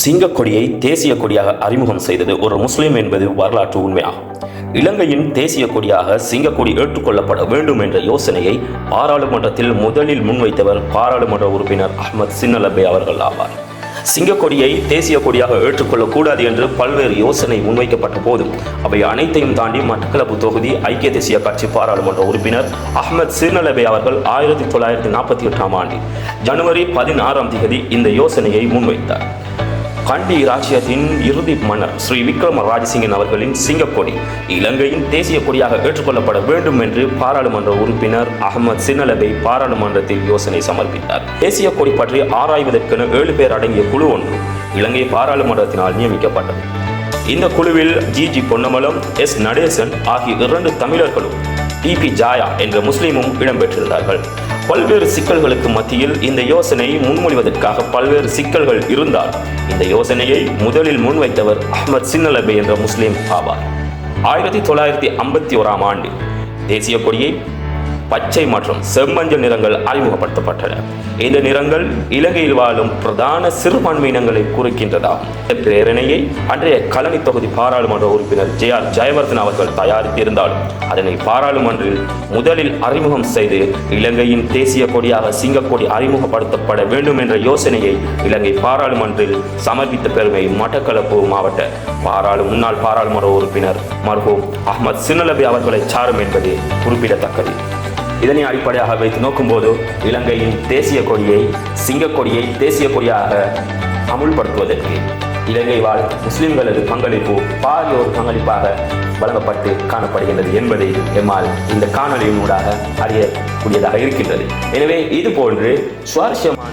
சிங்கக்கொடியை தேசிய கொடியாக அறிமுகம் செய்தது ஒரு முஸ்லிம் என்பது வரலாற்று உண்மையாகும். இலங்கையின் தேசிய கொடியாக சிங்கக்கொடி ஏற்றுக்கொள்ளப்பட வேண்டும் என்ற யோசனையை பாராளுமன்றத்தில் முதலில் முன்வைத்தவர் பாராளுமன்ற உறுப்பினர் அஹ்மத் சின்னலபே அவர்கள் ஆவார். சிங்கக்கொடியை தேசிய கொடியாக ஏற்றுக்கொள்ளக்கூடாது என்று பல்வேறு யோசனை முன்வைக்கப்பட்ட போதும் அவை அனைத்தையும் தாண்டி மட்டக்களப்பு தொகுதி ஐக்கிய தேசிய கட்சி பாராளுமன்ற உறுப்பினர் அஹ்மத் சிர்னலபே அவர்கள் ஆயிரத்தி தொள்ளாயிரத்தி நாற்பத்தி எட்டாம் ஆண்டு ஜனவரி பதினாறாம் தேதி இந்த யோசனையை முன்வைத்தார். கண்டி ராஜ்யத்தின் இறுதி மன்னர் ஸ்ரீ விக்ரம ராஜசிங்கன் அவர்களின் சிங்கக்கொடி. இலங்கையின் தேசிய கொடியாக ஏற்றுக்கொள்ளப்பட வேண்டும் என்று பாராளுமன்ற உறுப்பினர் அகமது சின்னலபை பாராளுமன்றத்தில் யோசனை சமர்ப்பித்தார். தேசிய கொடி பற்றி ஆராய்வதற்கென ஏழு பேர் அடங்கிய குழு ஒன்று இலங்கை பாராளுமன்றத்தினால் நியமிக்கப்பட்டது. இந்த குழுவில் G. G. Ponnambalam S. Natesan ஆகிய இரண்டு தமிழர்களும் டிபி ஜாயா என்ற முஸ்லீமும் இடம்பெற்றிருந்தார்கள். பல்வேறு சிக்கல்களுக்கு மத்தியில் இந்த யோசனையை முன்மொழிவதற்காக பல்வேறு சிக்கல்கள் இருந்தால் இந்த யோசனையை முதலில் முன்வைத்தவர் அஹ்மத் சின்னலபி என்ற முஸ்லீம் ஆவார் ஆயிரத்தி தொள்ளாயிரத்தி ஐம்பத்தி ஓராம் ஆண்டு தேசிய கொடியை பச்சை மற்றும் செம்மஞ்சள் நிறங்கள் அறிமுகப்படுத்தப்பட்டன. இந்த நிறங்கள் இலங்கையில் வாழும் பிரதான சிறுபான்மையினங்களை குறிக்கின்றதாகும் இந்த பிரேரணையை அன்றைய கலனி தொகுதி பாராளுமன்ற உறுப்பினர் ஜே ஆர் ஜெயவர்தன் அவர்கள் தயாரித்திருந்தாலும் அதனை பாராளுமன்றில் முதலில் அறிமுகம் செய்து இலங்கையின் தேசிய கொடியாக சிங்கக்கொடி அறிமுகப்படுத்தப்பட வேண்டும் என்ற யோசனையை இலங்கை பாராளுமன்றில் சமர்ப்பித்த பெருமை மட்டக்களப்பு மாவட்ட பாராளு முன்னாள் பாராளுமன்ற உறுப்பினர் மர்ஹூம் அஹமத் சின்னலபி அவர்களை சாரும் என்பது குறிப்பிடத்தக்கது. இதனை அடிப்படையாக வைத்து நோக்கும்போது இலங்கையின் தேசிய கொடியை சிங்கக்கொடியை தேசிய கொடியாக அமுல்படுத்துவதற்கு இலங்கை வாழ் முஸ்லிம்களது பங்களிப்பு பாரிய ஒரு பங்களிப்பாக வழங்கப்பட்டு காணப்படுகின்றது என்பதை எம்மால் இந்த காணொலியினூடாக அறியக்கூடியதாக இருக்கின்றது. எனவே இது போன்று சுவாரஸ்யமான